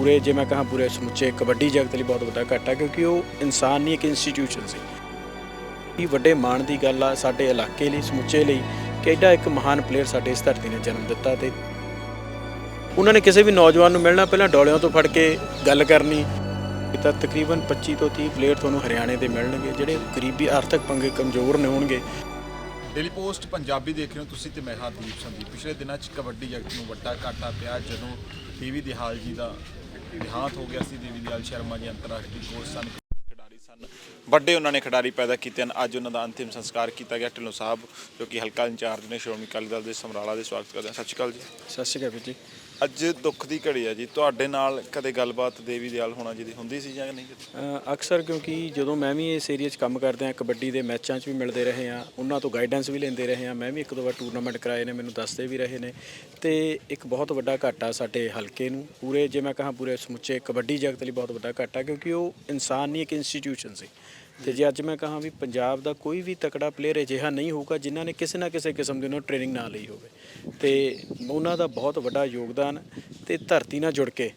ਪੂਰੇ ਜੇ ਮੈਂ ਕਹਾਂ ਪੂਰੇ ਸਮੁੱਚੇ, ਕਬੱਡੀ ਜਗਤ ਲਈ ਬਹੁਤ ਵੱਡਾ ਘਾਟਾ, ਕਿਉਂਕਿ ਉਹ ਇਨਸਾਨ ਨਹੀਂ, ਇੱਕ ਇੰਸਟੀਟਿਊਸ਼ਨ ਸੀ। ਇਹ ਵੱਡੇ ਮਾਣ ਦੀ ਗੱਲ ਆ ਸਾਡੇ ਇਲਾਕੇ ਲਈ, ਸਮੁੱਚੇ ਲਈ, ਕਿ ਐਡਾ ਇੱਕ ਮਹਾਨ ਪਲੇਅਰ ਸਾਡੇ ਇਸ ਧਰਤੀ ਨੇ ਜਨਮ ਦਿੱਤਾ ਤੇ ਉਹਨਾਂ ਨੇ ਕਿਸੇ ਵੀ ਨੌਜਵਾਨ ਨੂੰ ਮਿਲਣਾ, ਪਹਿਲਾਂ ਡੋਲਿਆਂ ਤੋਂ ਫੜ ਕੇ ਗੱਲ ਕਰਨੀ। ਤਾਂ ਤਕਰੀਬਨ 25 ਤੋਂ 30 ਪਲੇਅਰ ਤੁਹਾਨੂੰ ਹਰਿਆਣੇ ਦੇ ਮਿਲਣਗੇ, ਜਿਹੜੇ ਗਰੀਬੀ ਆਰਥਿਕ ਪੰਗੇ ਕਮਜ਼ੋਰ ਨੇ ਹੋਣਗੇ। ਡੇਲੀ ਪੋਸਟ ਪੰਜਾਬੀ ਦੇਖ ਰਹੇ ਹੋ ਤੁਸੀਂ ਤੇ ਮੈਂ ਹਾਂ ਦੀਪ ਸੰਦੀਪ। ਪਿਛਲੇ ਦਿਨਾਂ 'ਚ ਕਬੱਡੀ ਜਗਤ ਨੂੰ ਵੱਡਾ ਘਾਟਾ ਪਿਆ, ਜਦੋਂ ਦੇਵੀ ਦਿਹਾਲ ਜੀ ਦਾ ਦਿਹਾਂਤ ਹੋ ਗਿਆ ਸੀ ਦੇਵੀ ਦਿਹਾਲ ਸ਼ਰਮਾ ਜੀ ਅੰਤਰਰਾਸ਼ਟਰੀ ਕੋਚ ਸਨ ਖਿਡਾਰੀ ਸਨ। ਵੱਡੇ ਉਹਨਾਂ ਨੇ ਖਿਡਾਰੀ ਪੈਦਾ ਕੀਤੇ ਹਨ। ਅੱਜ ਉਹਨਾਂ ਦਾ ਅੰਤਿਮ ਸੰਸਕਾਰ ਕੀਤਾ ਗਿਆ ਢਿੱਲੋਂ ਸਾਹਿਬ ਜੋ ਕਿ ਹਲਕਾ ਇੰਚਾਰਜ ਨੇ ਸ਼੍ਰੋਮਣੀ ਅਕਾਲੀ ਦਲ ਦੇ ਸਮਰਾਲਾ ਦੇ ਸਵਾਗਤ ਕਰਦੇ ਹਾਂ ਸਤਿ ਸ਼੍ਰੀ ਅਕਾਲ ਜੀ। ਸਤਿ ਸ਼੍ਰੀ ਅਕਾਲ ਜੀ। ਅੱਜ ਦੁੱਖ ਦੀ ਘੜੀ ਹੈ ਜੀ। ਤੁਹਾਡੇ ਨਾਲ ਕਦੇ ਗੱਲਬਾਤ ਦੇਵੀ ਦਿਆਲ ਹੋਣਾ ਜੀ ਦੀ ਹੁੰਦੀ ਸੀ ਜਾਂ ਨਹੀਂ ਅ, ਅਕਸਰ ਕਿਉਂਕਿ ਜਦੋਂ ਮੈਂ ਵੀ ਇਸ ਏਰੀਆ 'ਚ ਕੰਮ ਕਰਦੇ ਆ ਕਬੱਡੀ ਦੇ ਮੈਚਾਂ 'ਚ ਵੀ ਮਿਲਦੇ ਰਹੇ ਆ ਉਹਨਾਂ ਤੋਂ ਗਾਈਡੈਂਸ ਵੀ ਲੈਂਦੇ ਰਹੇ ਆ ਮੈਂ ਵੀ ਇੱਕ ਦੋ ਵਾਰ ਟੂਰਨਾਮੈਂਟ ਕਰਾਏ ਨੇ ਮੈਨੂੰ ਦੱਸਦੇ ਵੀ ਰਹੇ ਨੇ। ਤੇ ਇੱਕ ਬਹੁਤ ਵੱਡਾ ਘਾਟਾ ਸਾਡੇ ਹਲਕੇ ਨੂੰ ਪੂਰੇ ਜੇ ਮੈਂ ਕਹਾਂ ਪੂਰੇ ਸਮੁੱਚੇ ਕਬੱਡੀ ਜਗਤ ਲਈ ਬਹੁਤ ਵੱਡਾ ਘਾਟਾ ਕਿਉਂਕਿ ਉਹ ਇਨਸਾਨ ਨਹੀਂ ਇੱਕ ਇੰਸਟੀਟਿਊਸ਼ਨ ਸੀ। ਤੇ ਜੇ ਅੱਜ ਮੈਂ ਕਹਾਂ ਵੀ ਪੰਜਾਬ ਦਾ ਕੋਈ ਵੀ ਤਕੜਾ ਪਲੇਅਰ ਅਜਿਹਾ ਨਹੀਂ ਹੋਊਗਾ ਜਿਨ੍ਹਾਂ ਨੇ ਕਿਸੇ ਨਾ ਕਿਸੇ ਕਿਸਮ ਦੀ ਉਹਨਾਂ ਟ੍ਰੇਨਿੰਗ ਨਾ ਲਈ ਹੋਵੇ। ਤੇ ਉਹਨਾਂ ਦਾ ਬਹੁਤ ਵੱਡਾ ਯੋਗਦਾਨ ਤੇ ਧਰਤੀ ਨਾਲ ਜੁੜ ਕੇ,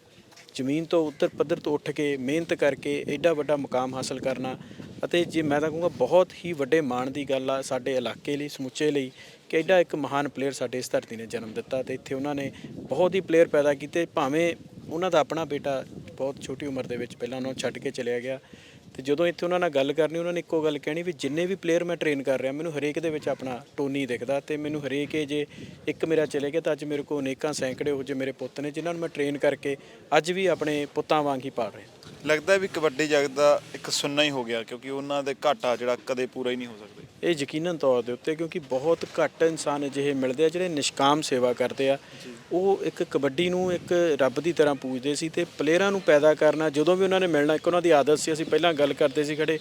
ਜ਼ਮੀਨ ਤੋਂ ਉੱਤਰ ਪੱਧਰ ਤੋਂ ਉੱਠ ਕੇ, ਮਿਹਨਤ ਕਰਕੇ ਐਡਾ ਵੱਡਾ ਮੁਕਾਮ ਹਾਸਲ ਕਰਨਾ ਅਤੇ ਜੇ ਮੈਂ ਤਾਂ ਕਹੂੰਗਾ ਬਹੁਤ ਹੀ ਵੱਡੇ ਮਾਣ ਦੀ ਗੱਲ ਆ ਸਾਡੇ ਇਲਾਕੇ ਲਈ, ਸਮੁੱਚੇ ਲਈ ਕਿ ਐਡਾ ਇੱਕ ਮਹਾਨ ਪਲੇਅਰ ਸਾਡੇ ਇਸ ਧਰਤੀ ਨੇ ਜਨਮ ਦਿੱਤਾ ਤੇ ਇੱਥੇ ਉਹਨਾਂ ਨੇ ਬਹੁਤ ਹੀ ਪਲੇਅਰ ਪੈਦਾ ਕੀਤੇ, ਭਾਵੇਂ ਉਹਨਾਂ ਦਾ ਆਪਣਾ ਬੇਟਾ ਬਹੁਤ ਛੋਟੀ ਉਮਰ ਦੇ ਵਿੱਚ ਪਹਿਲਾਂ ਉਹਨਾਂ ਨੂੰ ਛੱਡ ਕੇ ਚਲਿਆ ਗਿਆ ਤੇ ਜਦੋਂ ਇੱਥੇ ਉਹਨਾਂ ਨਾਲ ਗੱਲ ਕਰਨੀ ਉਹਨਾਂ ਨੇ ਇੱਕੋ ਗੱਲ ਕਹਿਣੀ ਵੀ ਜਿੰਨੇ ਵੀ ਪਲੇਅਰ ਮੈਂ ਟ੍ਰੇਨ ਕਰ ਰਿਹਾ ਮੈਨੂੰ ਹਰੇਕ ਦੇ ਵਿੱਚ ਆਪਣਾ ਟੋਨੀ ਦਿਖਦਾ ਤੇ ਮੈਨੂੰ ਹਰੇਕ ਇਹ ਜੇ ਇੱਕ ਮੇਰਾ ਚਲੇ ਗਿਆ ਤਾਂ ਅੱਜ ਮੇਰੇ ਕੋਲ ਅਨੇਕਾਂ ਸੈਂਕੜੇ ਉਹ ਜੇ ਮੇਰੇ ਪੁੱਤ ਨੇ ਜਿਨ੍ਹਾਂ ਨੂੰ ਮੈਂ ਟ੍ਰੇਨ ਕਰਕੇ ਅੱਜ ਵੀ ਆਪਣੇ ਪੁੱਤਾਂ ਵਾਂਗ ਹੀ ਪਾਲ ਰਿਹਾ। ਲੱਗਦਾ ਵੀ ਕਬੱਡੀ ਜਗਤ ਦਾ ਇੱਕ ਸੁੰਨਾ ਹੀ ਹੋ ਗਿਆ ਕਿਉਂਕਿ ਉਹਨਾਂ ਦੇ ਘਾਟਾ ਜਿਹੜਾ ਕਦੇ ਪੂਰਾ ਹੀ ਨਹੀਂ ਹੋ ਸਕਦਾ। ਇਹ ਯਕੀਨਨ ਤੌਰ ਦੇ ਉੱਤੇ ਕਿਉਂਕਿ ਬਹੁਤ ਘੱਟ ਇਨਸਾਨ ਅਜਿਹੇ ਮਿਲਦੇ ਆ ਜਿਹੜੇ ਨਿਸ਼ਕਾਮ ਸੇਵਾ ਕਰਦੇ ਆ। ਉਹ ਇੱਕ ਕਬੱਡੀ ਨੂੰ ਇੱਕ ਰੱਬ ਦੀ ਤਰ੍ਹਾਂ ਪੂਜਦੇ ਸੀ ਤੇ ਪਲੇਅਰਾਂ ਨੂੰ ਪੈਦਾ ਕਰਨਾ, ਜਦੋਂ ਵੀ ਉਹਨਾਂ ਨੇ ਮਿਲਣਾ, ਇੱਕ ਉਹਨਾਂ ਦੀ ਆਦਤ ਸੀ, ਅਸੀਂ ਪਹਿਲਾਂ ਗੱਲ ਕਰਦੇ ਸੀ ਖੜੇ।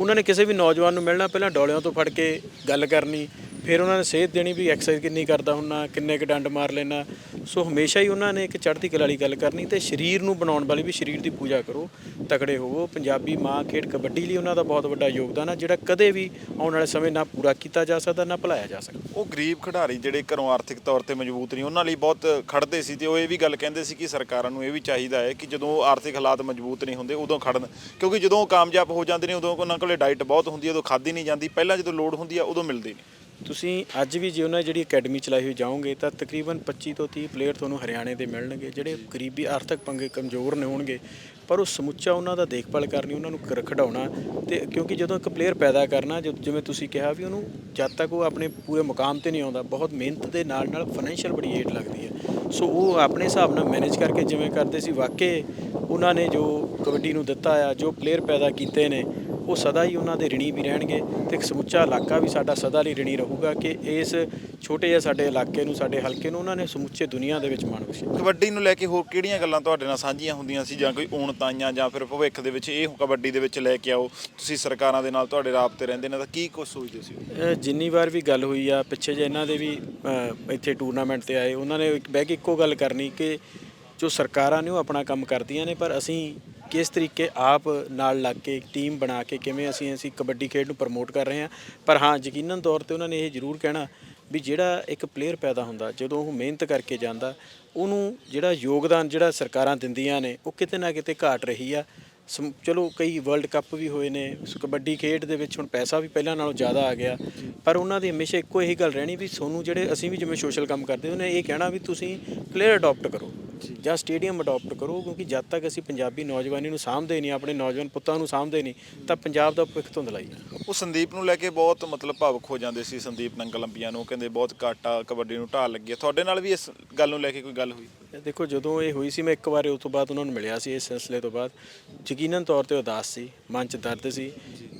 ਉਹਨਾਂ ਨੇ ਕਿਸੇ ਵੀ ਨੌਜਵਾਨ ਨੂੰ ਮਿਲਣਾ, ਪਹਿਲਾਂ ਡੋਲਿਆਂ ਤੋਂ ਫੜ ਕੇ ਗੱਲ ਕਰਨੀ ਫਿਰ ਉਹਨਾਂ ਨੇ ਸੇਧ ਦੇਣੀ ਵੀ ਐਕਸਰਸਾਈਜ਼ ਕਿੰਨੀ ਕਰਦਾ ਹੁੰਨਾ, ਕਿੰਨੇ ਕੁ ਡੰਡ ਮਾਰ ਲੈਣਾ ਸੋ ਹਮੇਸ਼ਾ ਹੀ ਉਹਨਾਂ ਨੇ ਇੱਕ ਚੜ੍ਹਦੀ ਕਲਾ ਵਾਲੀ ਗੱਲ ਕਰਨੀ ਤੇ ਸਰੀਰ ਨੂੰ ਬਣਾਉਣ ਵਾਲੀ ਵੀ ਸਰੀਰ ਦੀ ਪੂਜਾ ਕਰੋ, ਤਕੜੇ ਹੋਵੋ। ਪੰਜਾਬੀ ਮਾਂ ਖੇਡ ਕਬੱਡੀ ਲਈ ਉਹਨਾਂ ਦਾ ਬਹੁਤ ਵੱਡਾ ਯੋਗਦਾਨ ਆ, ਜਿਹੜਾ ਕਦੇ ਵੀ ਆਉਣ ਵਾਲੇ ਸਮੇਂ ਨਾ ਪੂਰਾ ਕੀਤਾ ਜਾ ਸਕਦਾ, ਨਾ ਭੁਲਾਇਆ ਜਾ ਸਕਦਾ। ਉਹ ਗਰੀਬ ਖਿਡਾਰੀ ਜਿਹੜੇ ਘਰੋਂ ਆਰਥਿਕ ਤੌਰ ਤੇ ਮਜ਼ਬੂਤ ਨਹੀਂ, ਉਹਨਾਂ ਲਈ ਬਹੁਤ ਖੜਦੇ ਸੀ ਤੇ ਉਹ ਇਹ ਵੀ ਗੱਲ ਕਹਿੰਦੇ ਸੀ ਕਿ ਸਰਕਾਰਾਂ ਨੂੰ ਇਹ ਵੀ ਚਾਹੀਦਾ ਹੈ ਕਿ ਜਦੋਂ ਆਰਥਿਕ ਹਾਲਾਤ ਮਜ਼ਬੂਤ ਨਹੀਂ ਹੁੰਦੇ, ਉਦੋਂ ਖੜਨ। ਕਿਉਂਕਿ ਜਦੋਂ ਉਹ ਕਾਮਯਾਬ ਹੋ ਜਾਂਦੇ ਨੇ, ਉਦੋਂ ਉਹਨਾਂ ਕੋਲੇ ਡਾਈਟ ਬਹੁਤ ਹੁੰਦੀ ਹੈ, ਉਦੋਂ ਖਾਧੀ ਨਹੀਂ ਜਾਂਦੀ। ਪਹਿਲਾਂ ਜਦੋਂ ਲੋੜ ਹੁੰਦੀ ਆ, ਉਦੋਂ ਮਿਲਦੀ ਨਹੀਂ। ਤੁਸੀਂ ਅੱਜ ਵੀ ਜੇ ਉਹਨਾਂ ਜਿਹੜੀ ਅਕੈਡਮੀ ਚਲਾਈ ਹੋਈ ਜਾਓਗੇ, ਤਾਂ ਤਕਰੀਬਨ 25 ਤੋਂ 30 ਪਲੇਅਰ ਤੁਹਾਨੂੰ ਹਰਿਆਣੇ ਦੇ ਮਿਲਣਗੇ, ਜਿਹੜੇ ਗਰੀਬੀ ਆਰਥਿਕ ਪੰਗੇ ਕਮਜ਼ੋਰ ਨੇ ਹੋਣਗੇ। ਪਰ ਉਹ ਸਮੁੱਚਾ ਉਹਨਾਂ ਦਾ ਦੇਖਭਾਲ ਕਰਨੀ, ਉਹਨਾਂ ਨੂੰ ਕਰ- ਖਿਡਾਉਣਾ ਤੇ ਕਿਉਂਕਿ ਜਦੋਂ ਇੱਕ ਪਲੇਅਰ ਪੈਦਾ ਕਰਨਾ ਜਦ- ਜਿਵੇਂ ਤੁਸੀਂ ਕਿਹਾ ਵੀ ਉਹਨੂੰ ਜਦ ਤੱਕ ਉਹ ਆਪਣੇ ਪੂਰੇ ਮੁਕਾਮ ਤੇ ਨਹੀਂ ਆਉਂਦਾ, ਬਹੁਤ ਮਿਹਨਤ ਦੇ ਨਾਲ ਨਾਲ ਫਾਈਨੈਂਸ਼ੀਅਲ ਬੜੀ ਏਡ ਲੱਗਦੀ ਹੈ। ਸੋ ਉਹ ਆਪਣੇ ਹਿਸਾਬ ਨਾਲ ਮੈਨੇਜ ਕਰਕੇ ਜਿਵੇਂ ਕਰਦੇ ਸੀ, ਵਾਕਈ ਉਹਨਾਂ ਨੇ ਜੋ ਕਬੱਡੀ ਨੂੰ ਦਿੱਤਾ ਆ, ਜੋ ਪਲੇਅਰ ਪੈਦਾ ਕੀਤੇ ਨੇ ਉਹ ਸਦਾ ਹੀ ਉਹਨਾਂ ਦੇ ਰਿਣੀ ਵੀ ਰਹਿਣਗੇ ਤੇ ਇੱਕ ਸਮੁੱਚਾ ਇਲਾਕਾ ਵੀ ਸਾਡਾ ਸਦਾ ਲਈ ਰਿਣੀ ਰਹੂਗਾ ਕਿ ਇਸ ਛੋਟੇ ਜਿਹੇ ਸਾਡੇ ਇਲਾਕੇ ਨੂੰ ਸਾਡੇ ਹਲਕੇ ਨੂੰ ਉਹਨਾਂ ਨੇ ਸਮੁੱਚੇ ਦੁਨੀਆ ਦੇ ਵਿੱਚ ਮਾਣ ਬਖਸ਼ਿਆ। ਕਬੱਡੀ ਨੂੰ ਲੈ ਕੇ ਹੋਰ ਕਿਹੜੀਆਂ ਗੱਲਾਂ ਤੁਹਾਡੇ ਨਾਲ ਸਾਂਝੀਆਂ ਹੁੰਦੀਆਂ ਸੀ ਜਾਂ ਕੋਈ ਊਣਤਾਈਆਂ ਜਾਂ ਫਿਰ ਭਵਿੱਖ ਦੇ ਵਿੱਚ ਇਹ ਕਬੱਡੀ ਦੇ ਵਿੱਚ ਲੈ ਕੇ ਆਓ ਤੁਸੀਂ ਸਰਕਾਰਾਂ ਦੇ ਨਾਲ ਤੁਹਾਡੇ ਰਾਬਤੇ ਰਹਿੰਦੇ ਨੇ ਤਾਂ ਕੀ ਕੁਝ ਸੋਚਦੇ ਸੀ ਜਿੰਨੀ ਵਾਰ ਵੀ ਗੱਲ ਹੋਈ ਆ ਪਿੱਛੇ ਜੇ ਇਹਨਾਂ ਦੇ ਵੀ ਇੱਥੇ ਟੂਰਨਾਮੈਂਟ ਤੇ ਆਏ ਉਹਨਾਂ ਨੇ ਇੱਕ ਬਹਿ ਕੇ ਇੱਕੋ ਗੱਲ ਕਰਨੀ ਕਿ ਜੋ ਸਰਕਾਰਾਂ ਨੇ ਉਹ ਆਪਣਾ ਕੰਮ ਕਰਦੀਆਂ ਨੇ ਪਰ ਅਸੀਂ ਕਿਸ ਤਰੀਕੇ ਆਪ ਨਾਲ ਲੱਗ ਕੇ ਇੱਕ ਟੀਮ ਬਣਾ ਕੇ ਕਿਵੇਂ ਅਸੀਂ ਅਸੀਂ ਕਬੱਡੀ ਖੇਡ ਨੂੰ ਪ੍ਰਮੋਟ ਕਰ ਰਹੇ ਹਾਂ। ਪਰ ਹਾਂ, ਯਕੀਨਨ ਤੌਰ ਤੇ ਉਹਨਾਂ ਨੇ ਇਹ ਜ਼ਰੂਰ ਕਹਿਣਾ ਵੀ ਜਿਹੜਾ ਇੱਕ ਪਲੇਅਰ ਪੈਦਾ ਹੁੰਦਾ, ਜਦੋਂ ਉਹ ਮਿਹਨਤ ਕਰਕੇ ਜਾਂਦਾ, ਉਹਨੂੰ ਜਿਹੜਾ ਯੋਗਦਾਨ ਜਿਹੜਾ ਸਰਕਾਰਾਂ ਦਿੰਦੀਆਂ ਨੇ, ਉਹ ਕਿਤੇ ਨਾ ਕਿਤੇ ਘਾਟ ਰਹੀ ਆ। ਸਮ- ਚਲੋ ਕਈ ਵਰਲਡ ਕੱਪ ਵੀ ਹੋਏ ਨੇ, ਕਬੱਡੀ ਖੇਡ ਦੇ ਵਿੱਚ ਹੁਣ ਪੈਸਾ ਵੀ ਪਹਿਲਾਂ ਨਾਲੋਂ ਜ਼ਿਆਦਾ ਆ ਗਿਆ। ਪਰ ਉਹਨਾਂ ਦੀ ਹਮੇਸ਼ਾ ਇੱਕੋ ਇਹੀ ਗੱਲ ਰਹਿਣੀ ਵੀ ਸੋਨੂੰ ਜਿਹੜੇ ਅਸੀਂ ਵੀ ਜਿਵੇਂ ਸੋਸ਼ਲ ਕੰਮ ਕਰਦੇ, ਉਹਨੇ ਇਹ ਕਹਿਣਾ ਵੀ ਤੁਸੀਂ ਪਲੇਅਰ ਅਡਾਪਟ ਕਰੋ। ਜਾਂ ਸਟੇਡੀਅਮ ਅਡਾਪਟ ਕਰੋ ਕਿਉਂਕਿ ਜਦ ਤੱਕ ਅਸੀਂ ਪੰਜਾਬੀ ਨੌਜਵਾਨੀ ਨੂੰ ਸਾਂਭਦੇ ਨਹੀਂ ਆਪਣੇ ਨੌਜਵਾਨ ਪੁੱਤਾਂ ਨੂੰ ਸਾਂਭਦੇ ਨਹੀਂ ਤਾਂ ਪੰਜਾਬ ਦਾ ਭਵਿੱਖ ਧੁੰਦਲਾ ਹੀ ਹੈ ਉਹ ਸੰਦੀਪ ਨੂੰ ਲੈ ਕੇ ਬਹੁਤ ਮਤਲਬ ਭਾਵੁਕ ਹੋ ਜਾਂਦੇ ਸੀ ਸੰਦੀਪ ਨੰਗਲ ਅੰਬੀਆਂ ਨੂੰ ਕਹਿੰਦੇ ਬਹੁਤ ਘਾਟਾ ਕਬੱਡੀ ਨੂੰ ਢਾਲ ਲੱਗੀ ਹੈ। ਤੁਹਾਡੇ ਨਾਲ ਵੀ ਇਸ ਗੱਲ ਨੂੰ ਲੈ ਕੇ ਕੋਈ ਗੱਲ ਹੋਈ? ਦੇਖੋ ਜਦੋਂ ਇਹ ਹੋਈ ਸੀ ਮੈਂ ਇੱਕ ਵਾਰ ਉਸ ਤੋਂ ਬਾਅਦ ਉਹਨਾਂ ਨੂੰ ਮਿਲਿਆ ਸੀ ਇਸ ਸਿਲਸਿਲੇ ਤੋਂ ਬਾਅਦ। ਯਕੀਨਨ ਤੌਰ ਤੇ ਉਦਾਸ ਸੀ ਮਨ 'ਚ ਦਰਦ ਸੀ।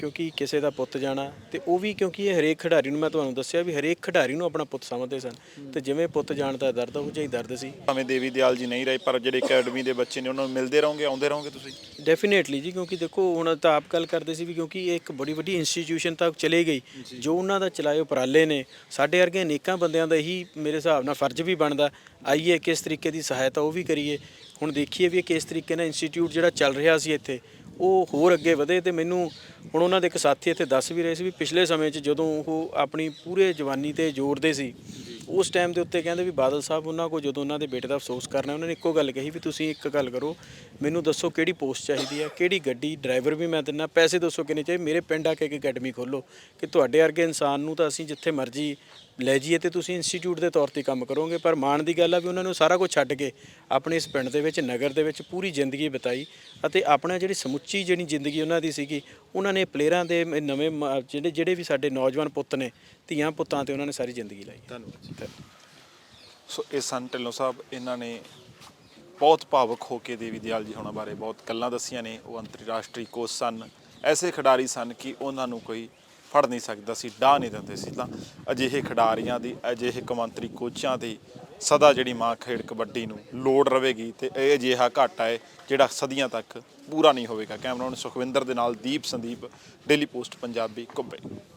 ਕਿਉਂਕਿ ਕਿਸੇ ਦਾ ਪੁੱਤ ਜਾਣਾ ਤੇ ਉਹ ਵੀ ਕਿਉਂਕਿ ਇਹ ਹਰੇਕ ਖਿਡਾਰੀ ਨੂੰ ਮੈਂ ਤੁਹਾਨੂੰ ਦੱਸਿਆ ਵੀ ਹਰੇਕ ਖਿਡਾਰੀ ਨੂੰ ਆਪਣਾ ਪੁੱਤ ਸਮਝਦੇ ਸਨ। ਤੇ ਜਿਵੇਂ ਪੁੱਤ ਜਾਣ ਦਾ ਦਰਦ ਉਹ ਜਿਹਾ ਹੀ ਦਰਦ ਸੀ। ਭਾਵੇਂ ਦੇਵੀ ਦਿਆਲ ਜੀ ਨਹੀਂ ਰਹੇ ਪਰ ਜਿਹੜੇ ਅਕੈਡਮੀ ਦੇ ਬੱਚੇ ਨੇ ਉਹਨਾਂ ਨੂੰ ਮਿਲਦੇ ਰਹੋਗੇ ਆਉਂਦੇ ਰਹੋਗੇ ਤੁਸੀਂ? ਡੈਫੀਨੇਟਲੀ ਜੀ ਕਿਉਂਕਿ ਦੇਖੋ ਹੁਣ ਤਾਂ ਆਪ ਗੱਲ ਕਰਦੇ ਸੀ ਵੀ ਕਿਉਂਕਿ ਇਹ ਇੱਕ ਬੜੀ ਵੱਡੀ ਇੰਸਟੀਟਿਊਸ਼ਨ ਤੱਕ ਚਲੇ ਗਈ। ਜੋ। ਉਹਨਾਂ ਦਾ ਚਲਾਏ ਉਪਰਾਲੇ ਨੇ ਸਾਡੇ ਵਰਗੇ ਅਨੇਕਾਂ ਬੰਦਿਆਂ ਦਾ ਇਹੀ ਮੇਰੇ ਹਿਸਾਬ ਨਾਲ ਫਰਜ਼ ਵੀ ਬਣਦਾ ਆਈਏ ਕਿਸ ਤਰੀਕੇ ਦੀ ਸਹਾਇਤਾ ਉਹ ਵੀ ਕਰੀਏ। ਹੁਣ ਦੇਖੀਏ ਵੀ ਇਹ ਕਿਸ ਤਰੀਕੇ ਨਾਲ ਇੰਸਟੀਚਿਊਟ ਜਿਹੜਾ ਚੱਲ ਰਿਹਾ ਸੀ ਇੱਥੇ ਉਹ ਹੋਰ ਅੱਗੇ ਵਧੇ ਤੇ ਮੈਨੂੰ ਹੁਣ ਉਹਨਾਂ ਦੇ ਇੱਕ ਸਾਥੀ ਇੱਥੇ ਦੱਸ ਵੀ ਰਹੇ ਸੀ ਵੀ ਪਿਛਲੇ ਸਮੇਂ 'ਚ ਜਦੋਂ ਉਹ ਆਪਣੀ ਪੂਰੇ ਜਵਾਨੀ ਤੇ ਜ਼ੋਰਦੇ ਸੀ ਉਸ ਟਾਈਮ ਦੇ ਉੱਤੇ ਕਹਿੰਦੇ ਵੀ ਬਾਦਲ ਸਾਹਿਬ ਉਹਨਾਂ ਕੋਲ ਜਦੋਂ ਉਹਨਾਂ ਦੇ ਬੇਟੇ ਦਾ ਅਫਸੋਸ ਕਰਨਾ ਉਹਨਾਂ ਨੇ ਇੱਕੋ ਗੱਲ ਕਹੀ ਵੀ ਤੁਸੀਂ ਇੱਕ ਗੱਲ ਕਰੋ, ਮੈਨੂੰ ਦੱਸੋ ਕਿਹੜੀ ਪੋਸਟ ਚਾਹੀਦੀ ਹੈ, ਕਿਹੜੀ ਗੱਡੀ ਡਰਾਈਵਰ ਵੀ ਮੈਂ ਦਿੰਦਾ, ਪੈਸੇ ਦੱਸੋ ਕਿੰਨੇ ਚਾਹੀਦੇ, ਮੇਰੇ ਪਿੰਡ ਆ ਕੇ ਇੱਕ ਅਕੈਡਮੀ ਖੋਲੋ ਕਿ ਤੁਹਾਡੇ ਵਰਗੇ ਇਨਸਾਨ ਨੂੰ ਤਾਂ ਅਸੀਂ ਜਿੱਥੇ ਮਰਜ਼ੀ ਲੈ ਜਾਈਏ ਤੇ ਤੁਸੀਂ ਇੰਸਟੀਚਿਊਟ ਦੇ ਤੌਰ ਤੇ ਕੰਮ ਕਰੋਗੇ, ਪਰ ਮਾਣ ਦੀ ਗੱਲ ਆ ਵੀ ਉਹਨਾਂ ਨੂੰ ਸਾਰਾ ਕੁਝ ਛੱਡ ਕੇ ਆਪਣੇ ਇਸ ਪਿੰਡ ਦੇ ਵਿੱਚ, ਨਗਰ ਦੇ ਵਿੱਚ ਪੂਰੀ ਜ਼ਿੰਦਗੀ ਬਿਤਾਈ ਅਤੇ ਆਪਣਾ ਜਿਹੜੀ ਸਮੁੱਚੀ ਜਿਹੜੀ ਜ਼ਿੰਦਗੀ ਉਹਨਾਂ ਦੀ ਸੀਗੀ, ਉਹਨਾਂ ਨੇ ਪਲੇਅਰਾਂ ਦੇ ਨਵੇਂ ਮ- ਜਿਹੜੇ ਜਿਹੜੇ ਵੀ ਸਾਡੇ ਨੌਜਵਾਨ ਪੁੱਤ ਨੇ ਧੀਆਂ ਪੁੱਤਾਂ ਤੇ ਉਹਨਾਂ ਨੇ ਸਾਰੀ ਜ਼ਿੰਦਗੀ ਲਾਈ ਧੰਨਵਾਦ ਤੇ- ਸੋ ਇਹ ਸਨ ਢਿੱਲੋਂ ਸਾਹਿਬ, ਇਹਨਾਂ ਨੇ ਬਹੁਤ ਭਾਵੁਕ ਹੋ ਕੇ ਦੇਵੀ ਦਿਆਲ ਜੀ ਹੋਣਾ ਬਾਰੇ ਬਹੁਤ ਗੱਲਾਂ ਦੱਸੀਆਂ ਨੇ। ਉਹ ਅੰਤਰਰਾਸ਼ਟਰੀ ਕੋਚ ਸਨ। ਐਸੇ ਖਿਡਾਰੀ ਸਨ ਕਿ ਉਹਨਾਂ ਨੂੰ ਕੋਈ ਫੜ ਨਹੀਂ ਸਕਦਾ ਸੀ, ਡਾਹ ਨਹੀਂ ਦਿੰਦੇ ਸੀ। ਤਾਂ ਅਜਿਹੇ ਖਿਡਾਰੀਆਂ ਦੀ, ਅਜਿਹੇ ਕੌਮਾਂਤਰੀ ਕੋਚਾਂ ਦੀ ਸਦਾ ਜਿਹੜੀ ਮਾਂ ਖੇਡ ਕਬੱਡੀ ਨੂੰ ਲੋੜ ਰਵੇਗੀ ਤੇ ਇਹ ਅਜਿਹਾ ਘਾਟਾ ਹੈ ਜਿਹੜਾ ਸਦੀਆਂ ਤੱਕ ਪੂਰਾ ਨਹੀਂ ਹੋਵੇਗਾ। ਕੈਮਰਾਮੈਨ ਸੁਖਵਿੰਦਰ ਦੇ ਨਾਲ ਦੀਪ ਸੰਦੀਪ, ਡੇਲੀ ਪੋਸਟ, ਪੰਜਾਬੀ ਕੁੰਬੇ।